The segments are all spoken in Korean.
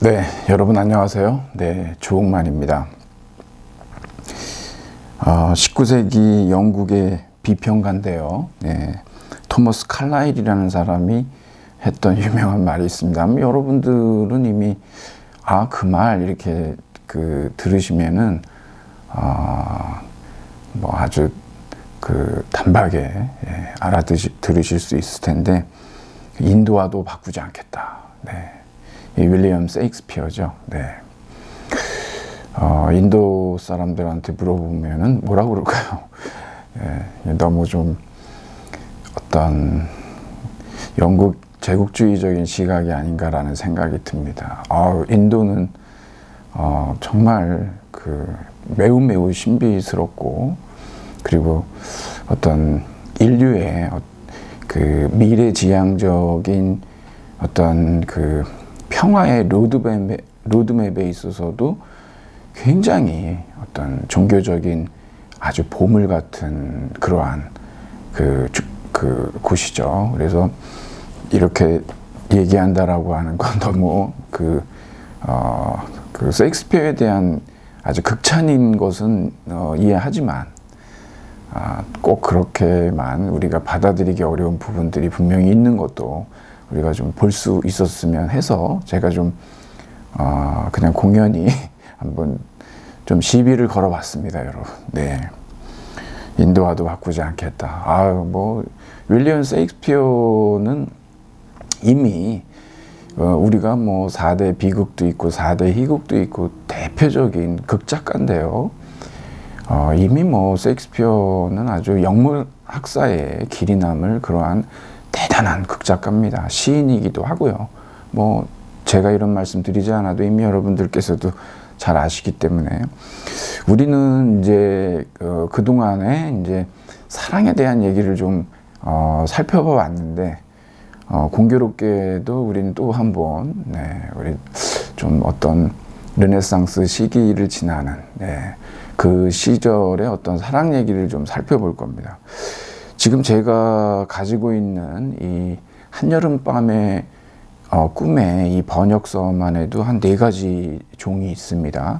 네, 여러분 안녕하세요. 네, 조홍만입니다. 어, 19세기 영국의 비평가인데요. 네, 토머스 칼라일이라는 사람이 했던 유명한 말이 있습니다. 여러분들은 이미 아 그 말 이렇게 그 들으시면은 아, 뭐 아주 그 단박에 예, 알아들으실 들으실 수 있을 텐데 인도와도 바꾸지 않겠다. 네. 이 윌리엄 세익스피어죠. 네. 어, 인도 사람들한테 물어보면은 뭐라고 그럴까요? 예, 너무 좀 어떤 영국 제국주의적인 시각이 아닌가라는 생각이 듭니다. 어, 인도는 어, 정말 그 매우 매우 신비스럽고 그리고 어떤 인류의 어, 그 미래지향적인 어떤 그 평화의 로드맵에, 로드맵에 있어서도 굉장히 어떤 종교적인 아주 보물 같은 그러한 그, 그 곳이죠. 그래서 이렇게 얘기한다라고 하는 건 너무 그, 어, 그 셰익스피어에 대한 아주 극찬인 것은 어, 이해하지만 아, 꼭 그렇게만 우리가 받아들이기 어려운 부분들이 분명히 있는 것도 우리가 좀 볼 수 있었으면 해서 제가 좀 어, 그냥 공연히 한번 좀 시비를 걸어봤습니다, 여러분. 네. 인도와도 바꾸지 않겠다. 아, 뭐 윌리엄 세익스피어는 이미 어, 우리가 뭐 4대 비극도 있고 4대 희극도 있고 대표적인 극작가인데요. 어, 이미 뭐 세익스피어는 아주 영문 학사의 길이 남을 그러한 대단한 극작가입니다. 시인이기도 하고요. 뭐 제가 이런 말씀 드리지 않아도 이미 여러분들께서도 잘 아시기 때문에 우리는 이제 어, 그 동안에 이제 사랑에 대한 얘기를 좀 어, 살펴봐 왔는데 어, 공교롭게도 우리는 또 한번 네, 우리 좀 어떤 르네상스 시기를 지나는 네, 그 시절의 어떤 사랑 얘기를 좀 살펴볼 겁니다. 지금 제가 가지고 있는 이 한여름 밤의 어, 꿈의 이 번역서만 해도 한 네 가지 종이 있습니다.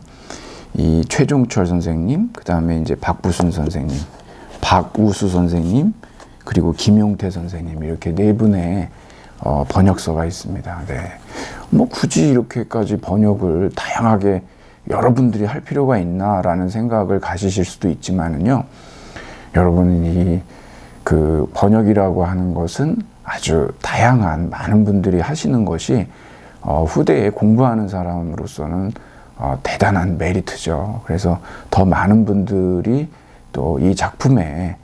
이 최종철 선생님, 그 다음에 이제 박부순 선생님, 박우수 선생님, 그리고 김용태 선생님 이렇게 네 분의 어, 번역서가 있습니다. 네. 뭐 굳이 이렇게까지 번역을 다양하게 여러분들이 할 필요가 있나라는 생각을 가지실 수도 있지만은요. 여러분이 그 번역이라고 하는 것은 아주 다양한 많은 분들이 하시는 것이 어, 후대에 공부하는 사람으로서는 어, 대단한 메리트죠. 그래서 더 많은 분들이 또 이 작품에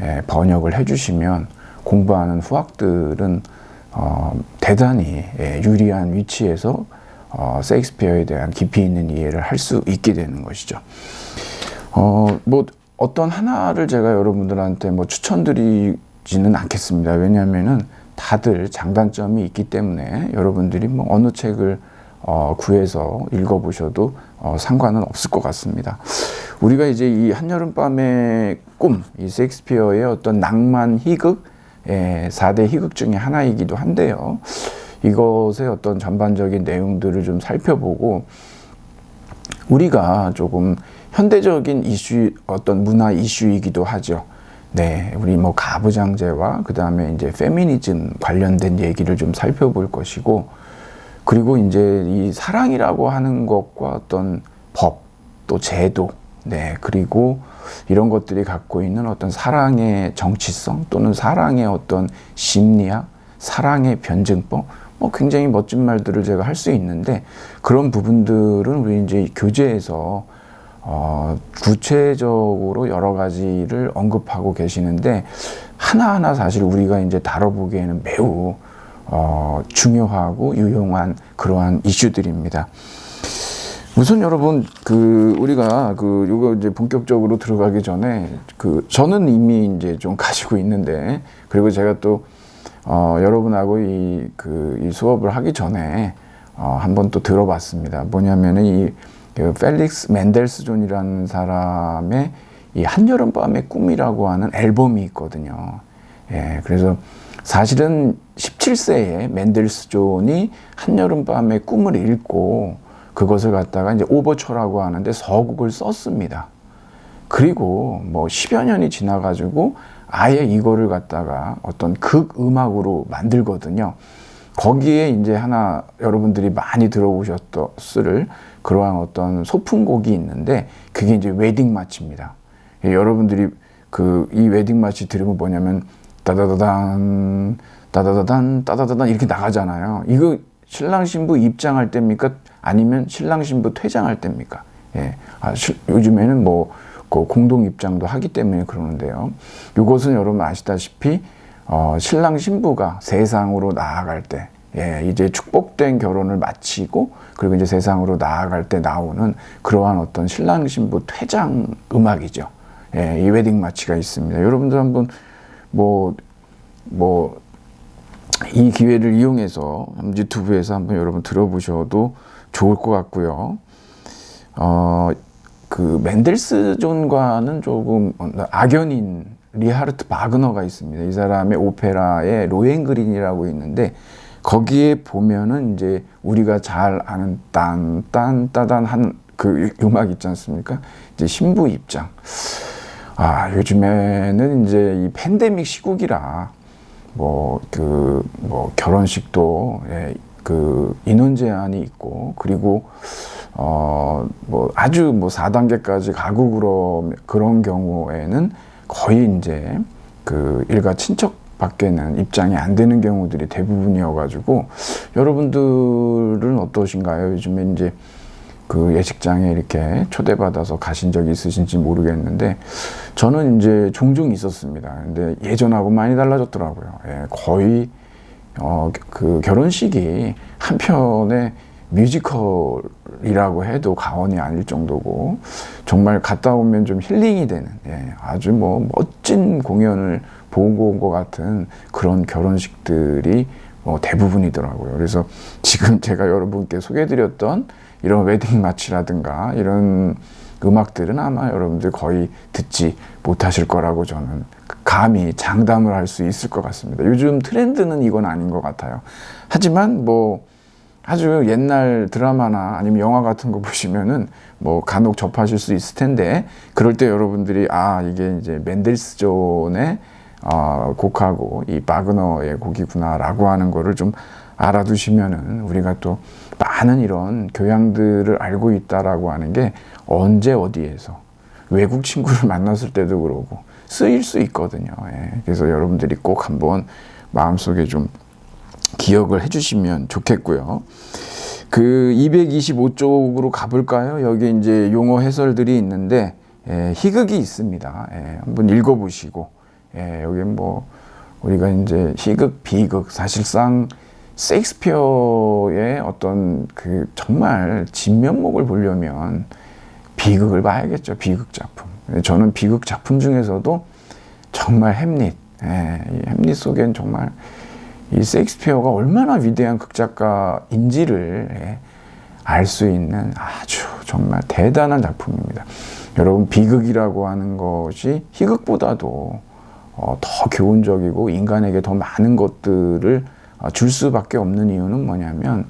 에, 번역을 해주시면 공부하는 후학들은 어, 대단히 예, 유리한 위치에서 어, 세익스피어에 대한 깊이 있는 이해를 할 수 있게 되는 것이죠. 어, 뭐 어떤 하나를 제가 여러분들한테 뭐 추천드리지는 않겠습니다. 왜냐하면은 다들 장단점이 있기 때문에 여러분들이 뭐 어느 책을 어, 구해서 읽어보셔도 어, 상관은 없을 것 같습니다. 우리가 이제 이 한여름밤의 꿈, 이 셰익스피어의 어떤 낭만 희극, 예, 4대 희극 중에 하나이기도 한데요. 이것의 어떤 전반적인 내용들을 좀 살펴보고 우리가 조금 현대적인 이슈, 어떤 문화 이슈이기도 하죠. 네, 우리 뭐 가부장제와 그 다음에 이제 페미니즘 관련된 얘기를 좀 살펴볼 것이고, 그리고 이제 이 사랑이라고 하는 것과 어떤 법, 또 제도, 네, 그리고 이런 것들이 갖고 있는 어떤 사랑의 정치성 또는 사랑의 어떤 심리학, 사랑의 변증법, 뭐 굉장히 멋진 말들을 제가 할 수 있는데 그런 부분들은 우리 이제 교재에서 어, 구체적으로 여러 가지를 언급하고 계시는데 하나하나 사실 우리가 이제 다뤄보기에는 매우 어, 중요하고 유용한 그러한 이슈들입니다. 우선 여러분 그 우리가 그 이거 이제 본격적으로 들어가기 전에 그 저는 이미 이제 좀 가지고 있는데 그리고 제가 또 어, 여러분하고 이, 그, 이 수업을 하기 전에 어, 한번 또 들어봤습니다. 뭐냐면은 이 그 펠릭스 맨델스존이라는 사람의 이 한여름 밤의 꿈이라고 하는 앨범이 있거든요. 예, 그래서 사실은 17세에 맨델스존이 한여름 밤의 꿈을 읽고 그것을 갖다가 이제 오버처라고 하는데 서곡을 썼습니다. 그리고 뭐 10여 년이 지나가지고 아예 이거를 갖다가 어떤 극 음악으로 만들거든요. 거기에 이제 하나 여러분들이 많이 들어보셨을 그러한 어떤 소품곡이 있는데 그게 이제 웨딩 마치입니다. 예, 여러분들이 그 이 웨딩 마치 들으면 뭐냐면 따다다단 따다다단 따다다단 이렇게 나가잖아요. 이거 신랑 신부 입장할 때입니까? 아니면 신랑 신부 퇴장할 때입니까? 예. 아, 시, 요즘에는 뭐, 그 공동 입장도 하기 때문에 그러는데요. 이것은 여러분 아시다시피, 어, 신랑 신부가 세상으로 나아갈 때, 예, 이제 축복된 결혼을 마치고, 그리고 이제 세상으로 나아갈 때 나오는 그러한 어떤 신랑 신부 퇴장 음악이죠. 예, 이 웨딩 마치가 있습니다. 여러분들 한번 뭐, 뭐, 이 기회를 이용해서 유튜브에서 한번 여러분 들어보셔도 좋을 것 같고요. 어, 그 맨델스 존과는 조금 악연인 리하르트 바그너가 있습니다. 이 사람의 오페라에 로엔그린이라고 있는데 거기에 보면은 이제 우리가 잘 아는 딴 딴 따단 한 그 음악 있지 않습니까? 이제 신부 입장. 아, 요즘에는 이제 이 팬데믹 시국이라 뭐 그 뭐 결혼식도 예, 그 인원 제한이 있고 그리고 어 뭐 아주 뭐 4단계까지 가고 그런 경우에는 거의 이제 그 일가 친척 밖에는 입장이 안 되는 경우들이 대부분이어가지고 여러분들은 어떠신가요? 요즘에 이제 그 예식장에 이렇게 초대받아서 가신 적이 있으신지 모르겠는데 저는 이제 종종 있었습니다. 근데 예전하고 많이 달라졌더라고요. 예, 거의 어, 그 결혼식이 한편의 뮤지컬이라고 해도 과언이 아닐 정도고 정말 갔다 오면 좀 힐링이 되는 예, 아주 뭐 멋진 공연을 보고 온것 같은 그런 결혼식들이 뭐 대부분이더라고요. 그래서 지금 제가 여러분께 소개해드렸던 이런 웨딩 마치라든가 이런 음악들은 아마 여러분들 거의 듣지 못하실 거라고 저는 감히 장담을 할 수 있을 것 같습니다. 요즘 트렌드는 이건 아닌 것 같아요. 하지만 뭐 아주 옛날 드라마나 아니면 영화 같은 거 보시면은 뭐 간혹 접하실 수 있을 텐데 그럴 때 여러분들이 아 이게 이제 맨델스존의 어, 곡하고 이 바그너의 곡이구나라고 하는 거를 좀 알아두시면은 우리가 또 많은 이런 교양들을 알고 있다라고 하는 게 언제 어디에서 외국 친구를 만났을 때도 그러고 쓰일 수 있거든요. 예. 그래서 여러분들이 꼭 한번 마음속에 좀 기억을 해주시면 좋겠고요. 그 225쪽으로 가볼까요? 여기 이제 용어 해설들이 있는데 예, 희극이 있습니다. 예, 한번 읽어보시고 예, 여기 뭐 우리가 이제 희극, 비극 사실상 셰익스피어의 어떤 그 정말 진면목을 보려면 비극을 봐야겠죠. 비극 작품. 저는 비극 작품 중에서도 정말 햄릿, 예, 이 햄릿 속엔 정말 이 셰익스피어가 얼마나 위대한 극작가인지를 예, 알수 있는 아주 정말 대단한 작품입니다. 여러분 비극이라고 하는 것이 희극보다도 어, 더 교훈적이고 인간에게 더 많은 것들을 어, 줄 수밖에 없는 이유는 뭐냐면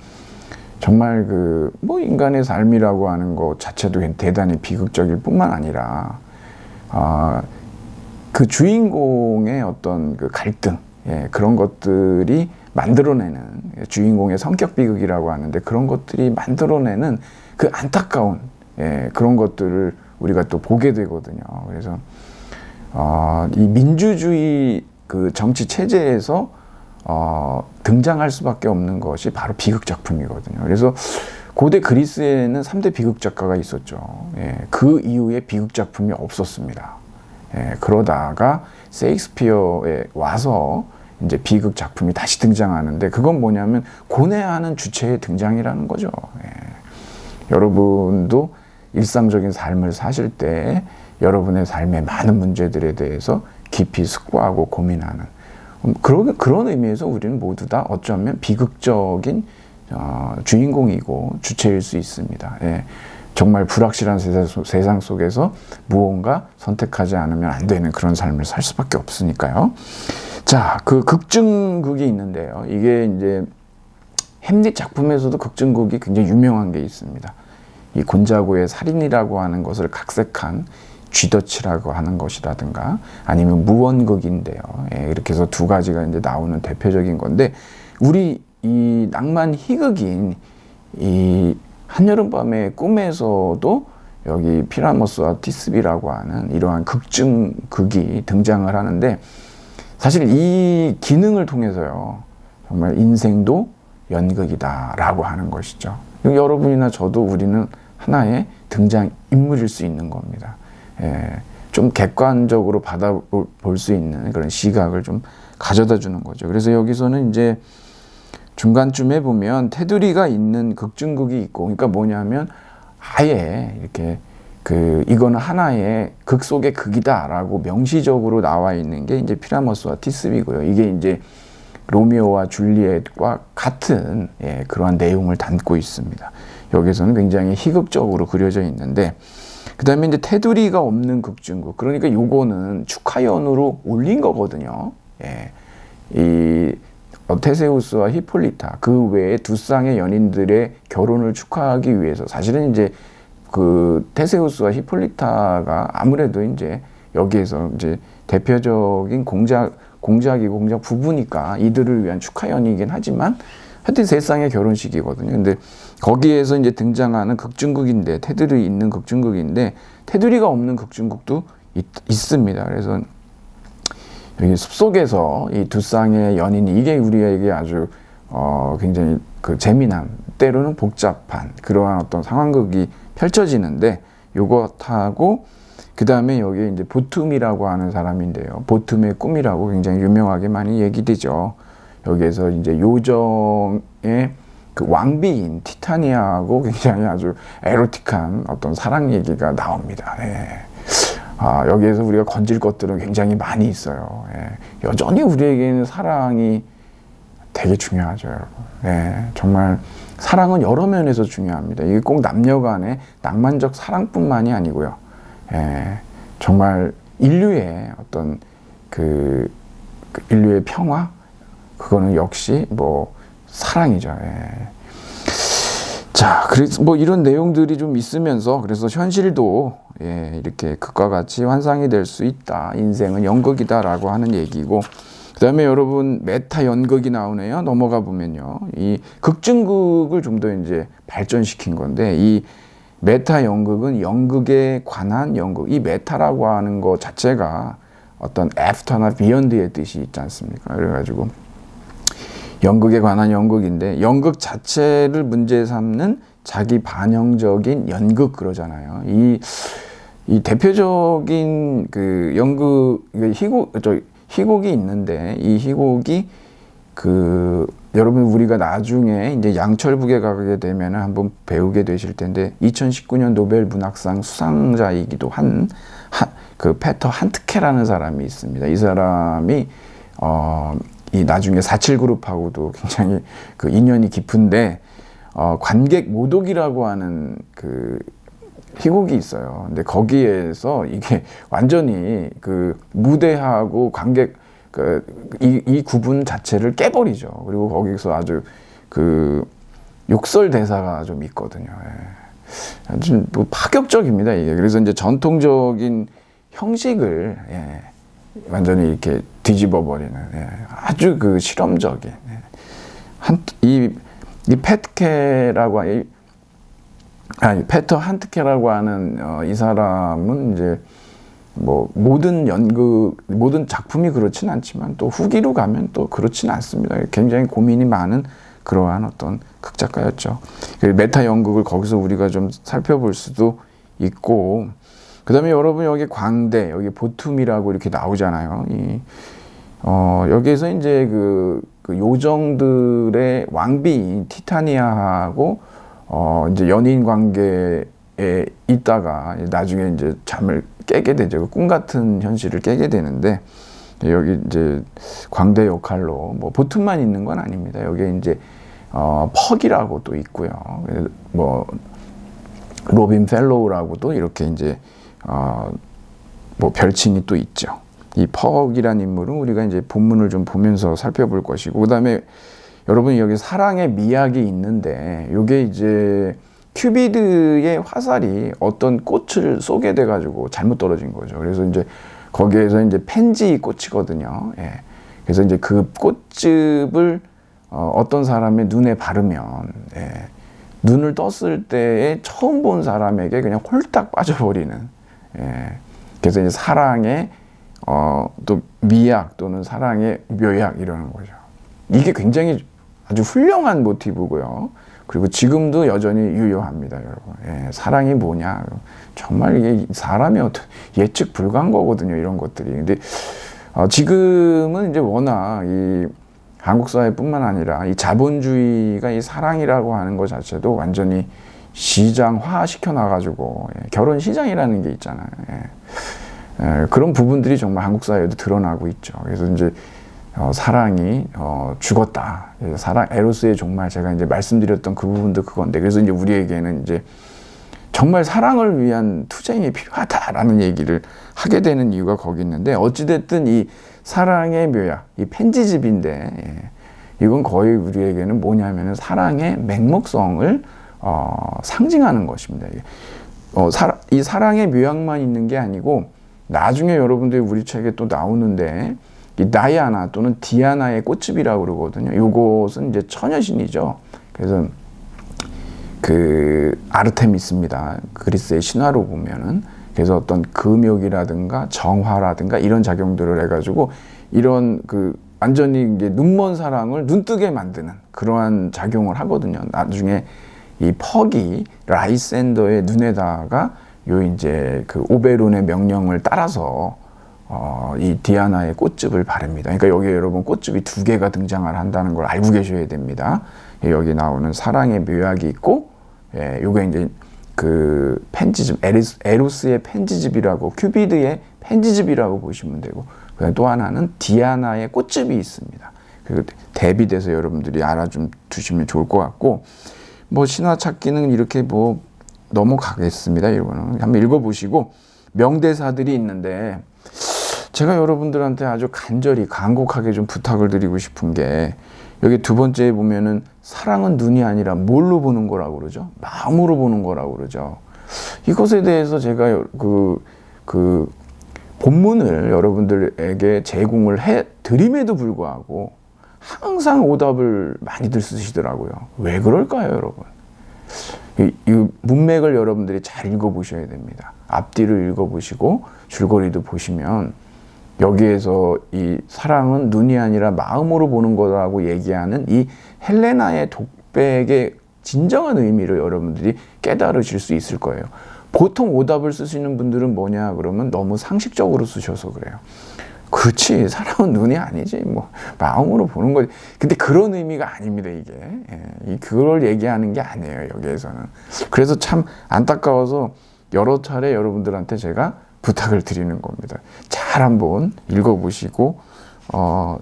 정말 그 뭐 인간의 삶이라고 하는 것 자체도 대단히 비극적일 뿐만 아니라 아, 그 주인공의 어떤 그 갈등 예, 그런 것들이 만들어내는 주인공의 성격 비극이라고 하는데 그런 것들이 만들어내는 그 안타까운 예, 그런 것들을 우리가 또 보게 되거든요. 그래서 어, 이 민주주의 그 정치 체제에서 어, 등장할 수밖에 없는 것이 바로 비극 작품이거든요. 그래서 고대 그리스에는 3대 비극 작가가 있었죠. 예, 그 이후에 비극 작품이 없었습니다. 예, 그러다가 세익스피어에 와서 이제 비극 작품이 다시 등장하는데 그건 뭐냐면 고뇌하는 주체의 등장이라는 거죠. 예. 여러분도 일상적인 삶을 사실 때 여러분의 삶의 많은 문제들에 대해서 깊이 숙고하고 고민하는 음, 그런 그런 의미에서 우리는 모두 다 어쩌면 비극적인 어, 주인공이고 주체일 수 있습니다. 예. 정말 불확실한 세상 속에서 무언가 선택하지 않으면 안 되는 그런 삶을 살 수밖에 없으니까요. 자, 그 극증극이 있는데요. 이게 이제 햄릿 작품에서도 극증극이 굉장히 유명한 게 있습니다. 이 곤자고의 살인이라고 하는 것을 각색한 쥐덫이라고 하는 것이라든가 아니면 무언극인데요. 예, 이렇게 해서 두 가지가 이제 나오는 대표적인 건데 우리 이 낭만 희극인 이 한여름밤의 꿈에서도 여기 피라모스와 티스비라고 하는 이러한 극증극이 등장을 하는데 사실 이 기능을 통해서요 정말 인생도 연극이다라고 하는 것이죠. 여러분이나 저도 우리는 하나의 등장 인물일 수 있는 겁니다. 예, 좀 객관적으로 받아볼 수 있는 그런 시각을 좀 가져다 주는 거죠. 그래서 여기서는 이제 중간쯤에 보면 테두리가 있는 극중극이 있고, 그러니까 뭐냐면 아예 이렇게 그 이거는 하나의 극 속의 극이다라고 명시적으로 나와 있는 게 이제 피라모스와 티스비고요. 이게 이제 로미오와 줄리엣과 같은 예, 그러한 내용을 담고 있습니다. 여기서는 굉장히 희극적으로 그려져 있는데 그 다음에 이제 테두리가 없는 극중극 그러니까 요거는 축하연으로 올린 거거든요. 예. 이 어, 테세우스와 히폴리타 그 외에 두 쌍의 연인들의 결혼을 축하하기 위해서 사실은 이제 그 테세우스와 히폴리타가 아무래도 이제 여기에서 이제 대표적인 공작 공작이고 공작 부부니까 이들을 위한 축하연이긴 하지만 하여튼 세 쌍의 결혼식이거든요. 근데 거기에서 이제 등장하는 극중극인데 테두리 있는 극중극인데 테두리가 없는 극중극도 있, 있습니다. 그래서 여기 숲속에서 이 두 쌍의 연인이 이게 우리에게 아주 어 굉장히 그 재미난 때로는 복잡한 그러한 어떤 상황극이 펼쳐지는데 요것하고 그 다음에 여기 이제 보툼이라고 하는 사람인데요. 보툼의 꿈이라고 굉장히 유명하게 많이 얘기되죠. 여기에서 이제 요정의 그 왕비인 티타니아하고 굉장히 아주 에로틱한 어떤 사랑 얘기가 나옵니다. 예. 아, 여기에서 우리가 건질 것들은 굉장히 많이 있어요. 예. 여전히 우리에게는 사랑이 되게 중요하죠, 여러분. 예. 정말 사랑은 여러 면에서 중요합니다. 이게 꼭 남녀 간의 낭만적 사랑뿐만이 아니고요. 예. 정말 인류의 어떤 그, 그 인류의 평화 그거는 역시 뭐 사랑이죠. 예. 자, 그래서 뭐 이런 내용들이 좀 있으면서 그래서 현실도 예, 이렇게 극과 같이 환상이 될 수 있다. 인생은 연극이다라고 하는 얘기고 그다음에 여러분 메타 연극이 나오네요. 넘어가 보면요. 이 극증극을 좀 더 이제 발전시킨 건데 이 메타 연극은 연극에 관한 연극. 이 메타라고 하는 것 자체가 어떤 애프터나 비욘드의 뜻이 있지 않습니까? 그래가지고 연극에 관한 연극인데 연극 자체를 문제 삼는 자기 반영적인 연극 그러잖아요. 이, 이 대표적인 그 연극 희곡 저 희곡이 있는데 이 희곡이 그 여러분 우리가 나중에 이제 양철북에 가게 되면 한번 배우게 되실 텐데 2019년 노벨 문학상 수상자이기도 한 그 페터 한트케라는 사람이 있습니다. 이 사람이 어 이 나중에 47 그룹하고도 굉장히 그 인연이 깊은데 어, 관객 모독이라고 하는 그 희곡이 있어요. 근데 거기에서 이게 완전히 그 무대하고 관객 그이 이 구분 자체를 깨버리죠. 그리고 거기서 아주 그 욕설 대사가 좀 있거든요. 예. 아주 뭐 파격적입니다 이게. 그래서 이제 전통적인 형식을 예. 완전히 이렇게 뒤집어 버리는 예, 아주 그 실험적인 예. 한이 이 페트케라고 이, 아니 페터 한트케라고 하는 어, 이 사람은 이제 뭐 모든 연극 모든 작품이 그렇진 않지만 또 후기로 가면 또 그렇진 않습니다. 굉장히 고민이 많은 그러한 어떤 극작가였죠. 그 메타 연극을 거기서 우리가 좀 살펴볼 수도 있고 그 다음에 여러분 여기 광대, 여기 보툼이라고 이렇게 나오잖아요. 이, 어, 여기에서 이제 그, 그 요정들의 왕비인 티타니아하고 어, 이제 연인 관계에 있다가 나중에 이제 잠을 깨게 되죠. 그꿈 같은 현실을 깨게 되는데 여기 이제 광대 역할로 뭐 보툼만 있는 건 아닙니다. 여기 이제 어, 퍽이라고 도 있고요. 뭐 로빈 펠로우라고도 이렇게 이제 어, 뭐 별칭이 또 있죠. 이 퍽이란 인물은 우리가 이제 본문을 좀 보면서 살펴볼 것이고 그다음에 여러분 여기 사랑의 미학이 있는데 요게 이제 큐비드의 화살이 어떤 꽃을 쏘게 돼 가지고 잘못 떨어진 거죠. 그래서 이제 거기에서 이제 펜지 꽃이거든요. 예. 그래서 이제 그 꽃즙을 어, 어떤 사람의 눈에 바르면 예. 눈을 떴을 때에 처음 본 사람에게 그냥 홀딱 빠져버리는 예. 그래서 이제 사랑의 어, 또 미학 또는 사랑의 묘약 이러는 거죠. 이게 굉장히 아주 훌륭한 모티브고요. 그리고 지금도 여전히 유효합니다, 여러분. 예, 사랑이 뭐냐. 정말 이게 사람이 어떤 예측 불가한 거거든요, 이런 것들이. 근데 어, 지금은 이제 워낙 이 한국 사회뿐만 아니라 이 자본주의가 이 사랑이라고 하는 것 자체도 완전히 시장화 시켜놔가지고 예, 결혼 시장이라는 게 있잖아요. 예. 예, 그런 부분들이 정말 한국 사회에도 드러나고 있죠. 그래서 이제 어, 사랑이 어, 죽었다. 그래서 사랑 에로스의 종말 제가 이제 말씀드렸던 그 부분도 그건데 그래서 이제 우리에게는 이제 정말 사랑을 위한 투쟁이 필요하다라는 얘기를 하게 되는 이유가 거기 있는데 어찌됐든 이 사랑의 묘약, 이 편지집인데 예, 이건 거의 우리에게는 뭐냐면은 사랑의 맹목성을 어, 상징하는 것입니다. 어, 사, 이 사랑의 묘약만 있는 게 아니고 나중에 여러분들이 우리 책에 또 나오는데 이 다이아나 또는 디아나의 꽃집이라고 그러거든요. 요것은 이제 처녀신이죠. 그래서 그 아르테미스입니다. 그리스의 신화로 보면은 그래서 어떤 금욕이라든가 정화라든가 이런 작용들을 해가지고 이런 그 완전히 이게 눈먼 사랑을 눈뜨게 만드는 그러한 작용을 하거든요. 나중에 이 퍽이 라이센더의 눈에다가 요 이제 그 오베론의 명령을 따라서 어, 이 디아나의 꽃즙을 바릅니다. 그러니까 여기 여러분 꽃즙이 두 개가 등장을 한다는 걸 알고 계셔야 됩니다. 예, 여기 나오는 사랑의 묘약이 있고, 예, 요게 이제 그 펜지즙, 에리스, 에로스의 펜지즙이라고, 큐비드의 펜지즙이라고 보시면 되고, 또 하나는 디아나의 꽃즙이 있습니다. 그 대비돼서 여러분들이 알아좀 두시면 좋을 것 같고, 뭐 신화 찾기는 이렇게 뭐 넘어가겠습니다. 이거는 한번 읽어보시고 명대사들이 있는데 제가 여러분들한테 아주 간절히 간곡하게 좀 부탁을 드리고 싶은 게 여기 두 번째에 보면은 사랑은 눈이 아니라 뭘로 보는 거라고 그러죠? 마음으로 보는 거라고 그러죠. 이것에 대해서 제가 그, 그 본문을 여러분들에게 제공을 해 드림에도 불구하고 항상 오답을 많이들 쓰시더라고요. 왜 그럴까요, 여러분? 이, 이 문맥을 여러분들이 잘 읽어보셔야 됩니다. 앞뒤를 읽어보시고 줄거리도 보시면 여기에서 이 사랑은 눈이 아니라 마음으로 보는 거라고 얘기하는 이 헬레나의 독백의 진정한 의미를 여러분들이 깨달으실 수 있을 거예요. 보통 오답을 쓰시는 분들은 뭐냐 그러면 너무 상식적으로 쓰셔서 그래요. 그렇지 사랑은 눈이 아니지 뭐 마음으로 보는 거지. 근데 그런 의미가 아닙니다 이게. 예, 그걸 얘기하는 게 아니에요 여기에서는. 그래서 참 안타까워서 여러 차례 여러분들한테 제가 부탁을 드리는 겁니다. 잘 한번 읽어보시고 어,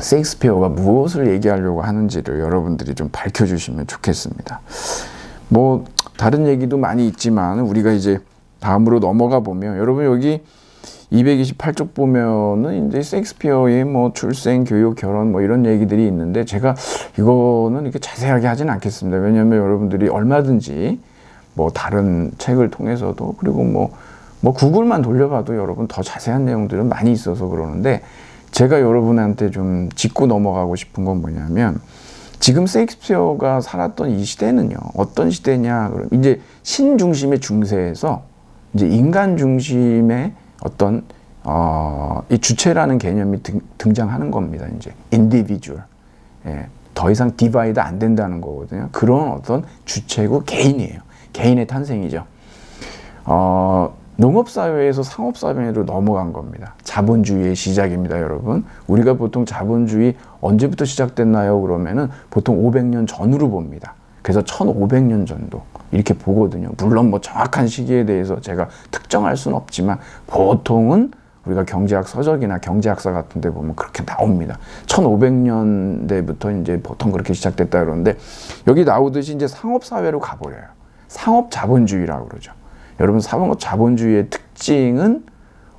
세익스피어가 무엇을 얘기하려고 하는지를 여러분들이 좀 밝혀주시면 좋겠습니다. 뭐 다른 얘기도 많이 있지만 우리가 이제 다음으로 넘어가 보면 여러분 여기 228쪽 보면은 이제 셰익스피어의 뭐 출생, 교육, 결혼 뭐 이런 얘기들이 있는데 제가 이거는 이렇게 자세하게 하진 않겠습니다. 왜냐하면 여러분들이 얼마든지 뭐 다른 책을 통해서도 그리고 뭐뭐 구글만 돌려봐도 여러분 더 자세한 내용들은 많이 있어서 그러는데 제가 여러분한테 좀 짚고 넘어가고 싶은 건 뭐냐면 지금 세익스피어가 살았던 이 시대는요 어떤 시대냐 그럼 이제 신 중심의 중세에서 이제 인간 중심의 어떤 어, 이 주체라는 개념이 등, 등장하는 겁니다 이제 인디비주얼 예, 더 이상 디바이드 안 된다는 거거든요 그런 어떤 주체고 개인이에요 개인의 탄생이죠 어, 농업사회에서 상업사회로 넘어간 겁니다. 자본주의의 시작입니다, 여러분. 우리가 보통 자본주의 언제부터 시작됐나요? 그러면은 보통 500년 전으로 봅니다. 그래서 1500년 전도 이렇게 보거든요. 물론 뭐 정확한 시기에 대해서 제가 특정할 수는 없지만 보통은 우리가 경제학 서적이나 경제학사 같은 데 보면 그렇게 나옵니다. 1500년대부터 이제 보통 그렇게 시작됐다 그러는데 여기 나오듯이 이제 상업사회로 가버려요. 상업 자본주의라고 그러죠. 여러분 사회적 자본주의의 특징은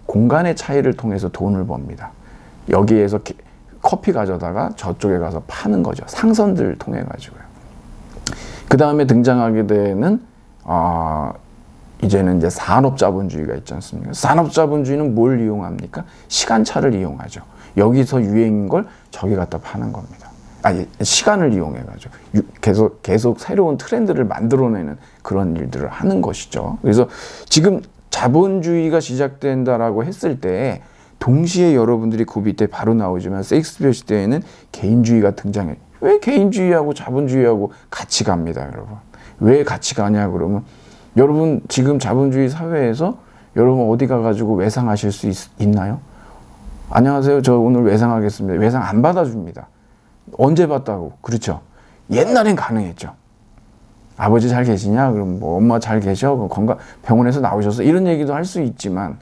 공간의 차이를 통해서 돈을 법니다. 여기에서 게- 커피 가져다가 저쪽에 가서 파는 거죠. 상선들 통해 가지고요. 그 다음에 등장하게 되는 아 이제는 이제 산업자본주의가 있지 않습니까? 산업자본주의는 뭘 이용합니까? 시간차를 이용하죠. 여기서 유행인 걸 저기 갖다 파는 겁니다. 아니 시간을 이용해 가지고 계속 계속 새로운 트렌드를 만들어내는 그런 일들을 하는 것이죠. 그래서 지금 자본주의가 시작된다라고 했을 때 동시에 여러분들이 그 밑에 바로 나오지만 세익스피어 시대에는 개인주의가 등장해. 왜 개인주의하고 자본주의하고 같이 갑니다, 여러분? 왜 같이 가냐 그러면 여러분 지금 자본주의 사회에서 여러분 어디 가가지고 외상하실 수 있, 나요 안녕하세요. 저 오늘 외상하겠습니다. 외상 안 받아줍니다. 언제 받다고? 그렇죠. 옛날엔 가능했죠. 아버지 잘 계시냐? 그럼 뭐 엄마 잘 계셔? 그럼 건강 병원에서 나오셔서 이런 얘기도 할 수 있지만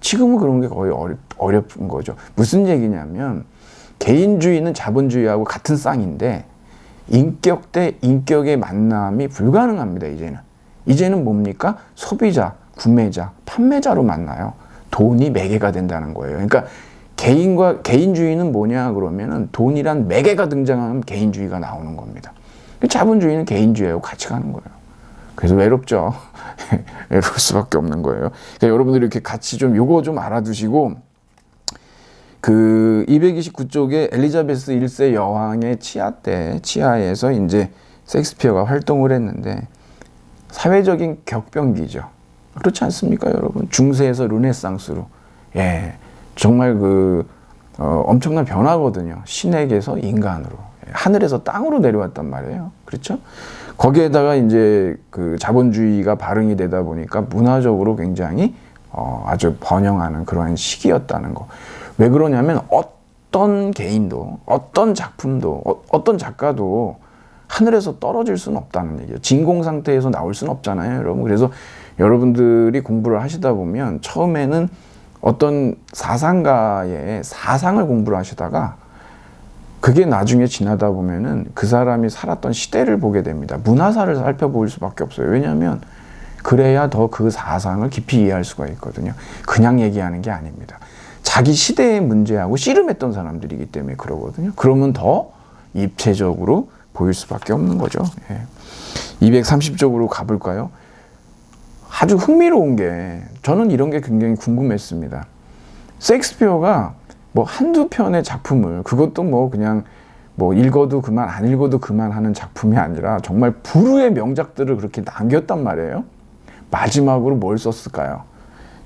지금은 그런 게 거의 어렵, 어렵은 거죠. 무슨 얘기냐면 개인주의는 자본주의하고 같은 쌍인데 인격 대 인격의 만남이 불가능합니다. 이제는 이제는 뭡니까? 소비자, 구매자, 판매자로 만나요. 돈이 매개가 된다는 거예요. 그러니까 개인과 개인주의는 뭐냐 그러면은 돈이란 매개가 등장하면 개인주의가 나오는 겁니다. 자본주의는 개인주의하고 같이 가는 거예요. 그래서 외롭죠. 외로울 수밖에 없는 거예요. 그러니까 여러분들이 이렇게 같이 좀 요거 좀 알아두시고 그 229쪽에 엘리자베스 1세 여왕의 치하 때 치하에서 이제 섹스피어가 활동을 했는데 사회적인 격변기죠. 그렇지 않습니까, 여러분? 중세에서 르네상스로 예 정말 그 어, 엄청난 변화거든요. 신에게서 인간으로 하늘에서 땅으로 내려왔단 말이에요. 그렇죠? 거기에다가 이제 그 자본주의가 발흥이 되다 보니까 문화적으로 굉장히 어, 아주 번영하는 그러한 시기였다는 거. 왜 그러냐면 어떤 개인도 어떤 작품도 어, 어떤 작가도 하늘에서 떨어질 수는 없다는 얘기예요. 진공 상태에서 나올 수는 없잖아요, 여러분. 그래서 여러분들이 공부를 하시다 보면 처음에는 어떤 사상가의 사상을 공부를 하시다가 그게 나중에 지나다 보면은 그 사람이 살았던 시대를 보게 됩니다. 문화사를 살펴볼 수밖에 없어요. 왜냐하면 그래야 더 그 사상을 깊이 이해할 수가 있거든요. 그냥 얘기하는 게 아닙니다. 자기 시대의 문제하고 씨름했던 사람들이기 때문에 그러거든요. 그러면 더 입체적으로 보일 수밖에 없는 거죠. 예. 230쪽으로 가볼까요? 아주 흥미로운 게 저는 이런 게 굉장히 궁금했습니다. 셰익스피어가 뭐 한두 편의 작품을 그것도 뭐 그냥 뭐 읽어도 그만 안 읽어도 그만 하는 작품이 아니라 정말 불후의 명작들을 그렇게 남겼단 말이에요. 마지막으로 뭘 썼을까요?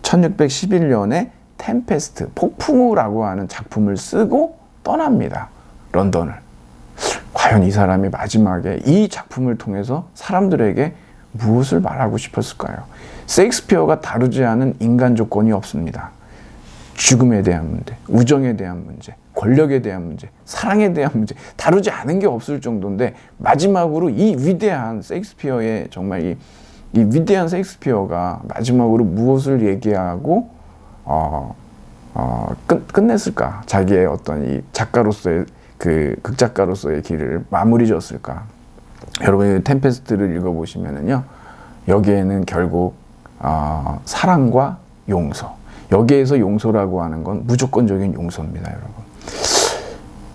1611년에 템페스트, 폭풍우라고 하는 작품을 쓰고 떠납니다. 런던을. 과연 이 사람이 마지막에 이 작품을 통해서 사람들에게 무엇을 말하고 싶었을까요? 세익스피어가 다루지 않은 인간 조건이 없습니다. 죽음에 대한 문제, 우정에 대한 문제, 권력에 대한 문제, 사랑에 대한 문제 다루지 않은 게 없을 정도인데 마지막으로 이 위대한 세익스피어의 정말 이, 이 위대한 세익스피어가 마지막으로 무엇을 얘기하고 어, 어, 끝, 끝냈을까? 자기의 어떤 이 작가로서의 그 극작가로서의 길을 마무리 졌을까? 여러분이 템페스트를 읽어보시면은요, 여기에는 결국 어, 사랑과 용서. 여기에서 용서라고 하는 건 무조건적인 용서입니다, 여러분.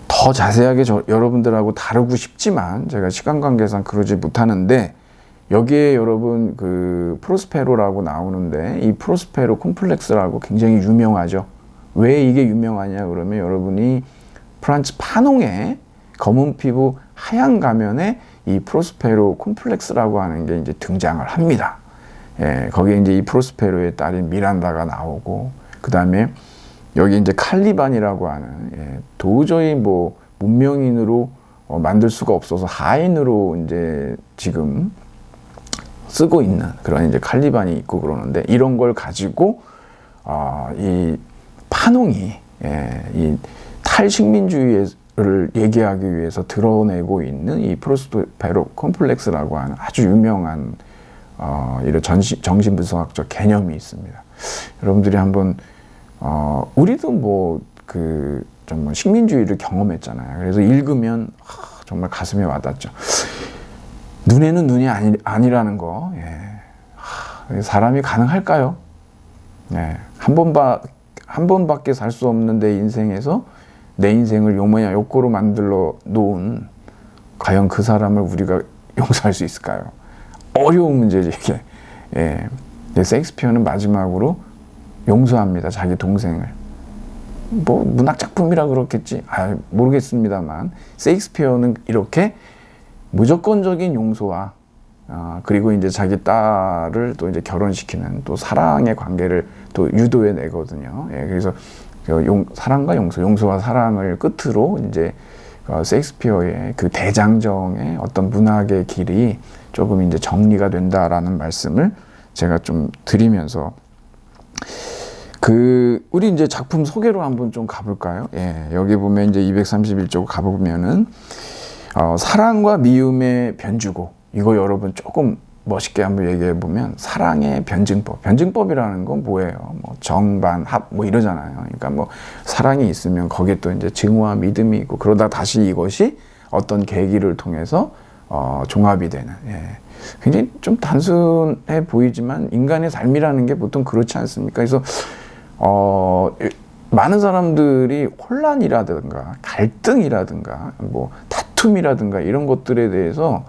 더 자세하게 저, 여러분들하고 다루고 싶지만 제가 시간 관계상 그러지 못하는데 여기에 여러분 그 프로스페로라고 나오는데 이 프로스페로 콤플렉스라고 굉장히 유명하죠. 왜 이게 유명하냐 그러면 여러분이 프란츠 파농의 검은 피부 하얀 가면에 이 프로스페로 콤플렉스라고 하는 게 이제 등장을 합니다. 예, 거기에 이제 이 프로스페로의 딸인 미란다가 나오고 그 다음에 여기 이제 칼리반이라고 하는 예, 도저히 뭐 문명인으로 어, 만들 수가 없어서 하인으로 이제 지금 쓰고 있는 그런 이제 칼리반이 있고 그러는데 이런 걸 가지고 어, 이 파농이 예, 이 탈식민주의를 얘기하기 위해서 드러내고 있는 이 프로스페로 콤플렉스라고 하는 아주 유명한 어, 이런 전시, 정신분석학적 개념이 있습니다. 여러분들이 한번 어, 우리도 뭐그좀 뭐 식민주의를 경험했잖아요. 그래서 읽으면 하, 정말 가슴에 와닿죠. 눈에는 눈이 아니, 아니라는 거. 예. 하, 사람이 가능할까요? 예. 한번 봐, 한 번밖에 살 수 없는 내 인생에서 내 인생을 요 모양 요거로 만들어 놓은 과연 그 사람을 우리가 용서할 수 있을까요? 어려운 문제지 이게. 예. 근데 셰익스피어는 마지막으로 용서합니다. 자기 동생을. 뭐 문학 작품이라 그렇겠지. 아, 모르겠습니다만 셰익스피어는 이렇게 무조건적인 용서와 아, 그리고 이제 자기 딸을 또 이제 결혼시키는 또 사랑의 관계를 또 유도해 내거든요. 예, 그래서 그 용, 사랑과 용서, 용서와 사랑을 끝으로 이제 어, 셰익스피어의 그 대장정의 어떤 문학의 길이 조금 이제 정리가 된다라는 말씀을 제가 좀 드리면서 그 우리 이제 작품 소개로 한번 좀 가볼까요? 예, 여기 보면 이제 231쪽 가보면은 어, 사랑과 미움의 변주고 이거 여러분 조금 멋있게 한번 얘기해 보면 사랑의 변증법. 변증법이라는 건 뭐예요? 뭐 정반 합 뭐 이러잖아요. 그러니까 뭐 사랑이 있으면 거기에 또 이제 증오와 믿음이 있고 그러다 다시 이것이 어떤 계기를 통해서 어, 종합이 되는. 예. 굉장히 좀 단순해 보이지만 인간의 삶이라는 게 보통 그렇지 않습니까? 그래서 어, 많은 사람들이 혼란이라든가 갈등이라든가 뭐 다툼이라든가 이런 것들에 대해서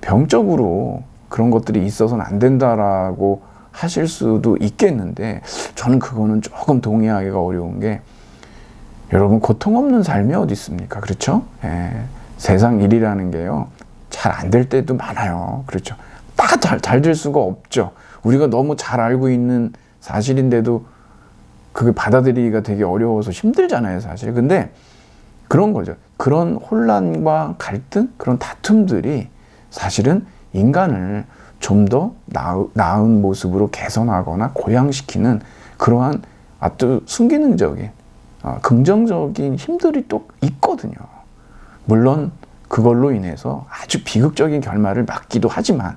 병적으로 그런 것들이 있어서는 안 된다라고 하실 수도 있겠는데 저는 그거는 조금 동의하기가 어려운 게 여러분 고통 없는 삶이 어디 있습니까? 그렇죠? 예, 세상 일이라는 게요 잘 안 될 때도 많아요. 그렇죠? 다잘잘 될 수가 없죠. 우리가 너무 잘 알고 있는 사실인데도 그게 받아들이기가 되게 어려워서 힘들잖아요, 사실. 근데 그런 거죠. 그런 혼란과 갈등, 그런 다툼들이 사실은 인간을 좀 더 나은 모습으로 개선하거나 고양시키는 그러한 아주 순기능적인 어, 긍정적인 힘들이 또 있거든요. 물론 그걸로 인해서 아주 비극적인 결말을 맞기도 하지만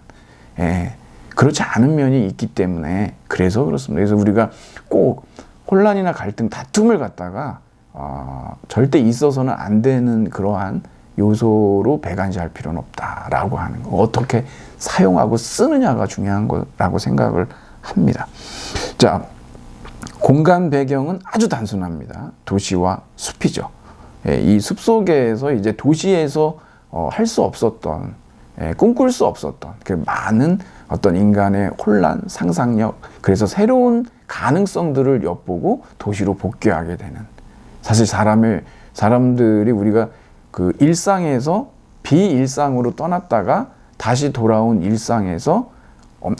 예, 그렇지 않은 면이 있기 때문에 그래서 그렇습니다. 그래서 우리가 꼭 혼란이나 갈등, 다툼을 갖다가 어, 절대 있어서는 안 되는 그러한 요소로 배관시할 필요는 없다라고 하는 거. 어떻게 사용하고 쓰느냐가 중요한 거라고 생각을 합니다. 자, 공간 배경은 아주 단순합니다. 도시와 숲이죠. 예, 이숲 속에서 이제 도시에서 어, 할 수 없었던, 예, 꿈꿀 수 없었던 그 많은 어떤 인간의 혼란, 상상력, 그래서 새로운 가능성들을 엿보고 도시로 복귀하게 되는. 사실 사람을, 사람들이 우리가 그 일상에서 비일상으로 떠났다가 다시 돌아온 일상에서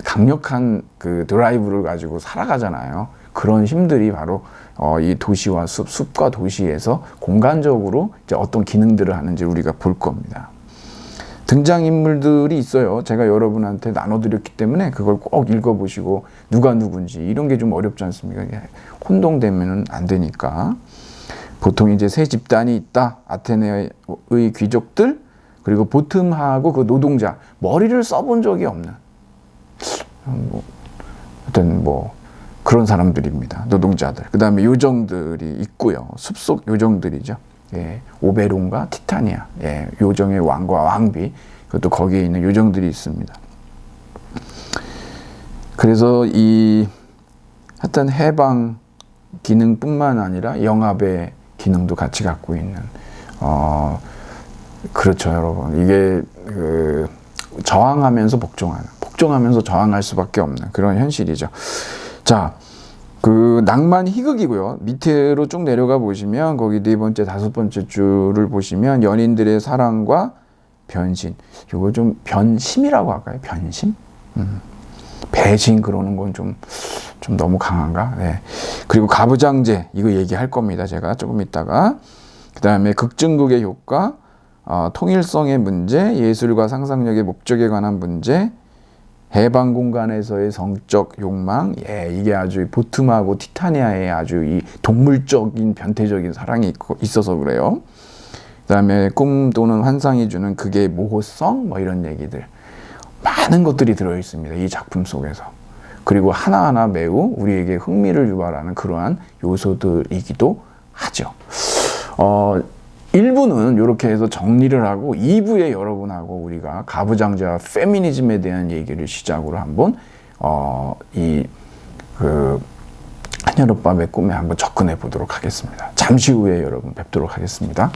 강력한 그 드라이브를 가지고 살아가잖아요. 그런 힘들이 바로 어, 이 도시와 숲, 숲과 도시에서 공간적으로 이제 어떤 기능들을 하는지 우리가 볼 겁니다. 등장인물들이 있어요. 제가 여러분한테 나눠드렸기 때문에 그걸 꼭 읽어보시고 누가 누군지 이런 게 좀 어렵지 않습니까? 혼동되면 안 되니까. 보통 이제 세 집단이 있다. 아테네의 귀족들, 그리고 보틈하고 그 노동자. 머리를 써본 적이 없는. 뭐, 어떤 뭐, 그런 사람들입니다. 노동자들. 그 다음에 요정들이 있고요. 숲속 요정들이죠. 예, 오베론과 티타니아. 예, 요정의 왕과 왕비. 그것도 거기에 있는 요정들이 있습니다. 그래서 이, 하여튼 해방 기능뿐만 아니라 영합의 기능도 같이 갖고 있는 어 그렇죠 여러분. 이게 그 저항하면서 복종하는 복종하면서 저항할 수밖에 없는 그런 현실이죠. 자 그 낭만 희극이고요. 밑으로 쭉 내려가 보시면 거기 네 번째 다섯 번째 줄을 보시면 연인들의 사랑과 변신. 이거 좀 변심이라고 할까요? 변심? 음. 배신 그러는 건 좀 좀 너무 강한가? 네. 그리고 가부장제 이거 얘기할 겁니다. 제가 조금 있다가 그 다음에 극증극의 효과, 어, 통일성의 문제, 예술과 상상력의 목적에 관한 문제, 해방 공간에서의 성적 욕망, 예, 이게 아주 보트마고 티타니아의 아주 이 동물적인 변태적인 사랑이 있고, 있어서 그래요. 그다음에 꿈 또는 환상이 주는 그게 모호성, 뭐 이런 얘기들. 많은 것들이 들어 있습니다. 이 작품 속에서. 그리고 하나하나 매우 우리에게 흥미를 유발하는 그러한 요소들이기도 하죠. 어, 1부는 이렇게 해서 정리를 하고 2부에 여러분하고 우리가 가부장제와 페미니즘에 대한 얘기를 시작으로 한번 어, 이 그 한여름밤의 꿈에 한번 접근해 보도록 하겠습니다. 잠시 후에 여러분 뵙도록 하겠습니다.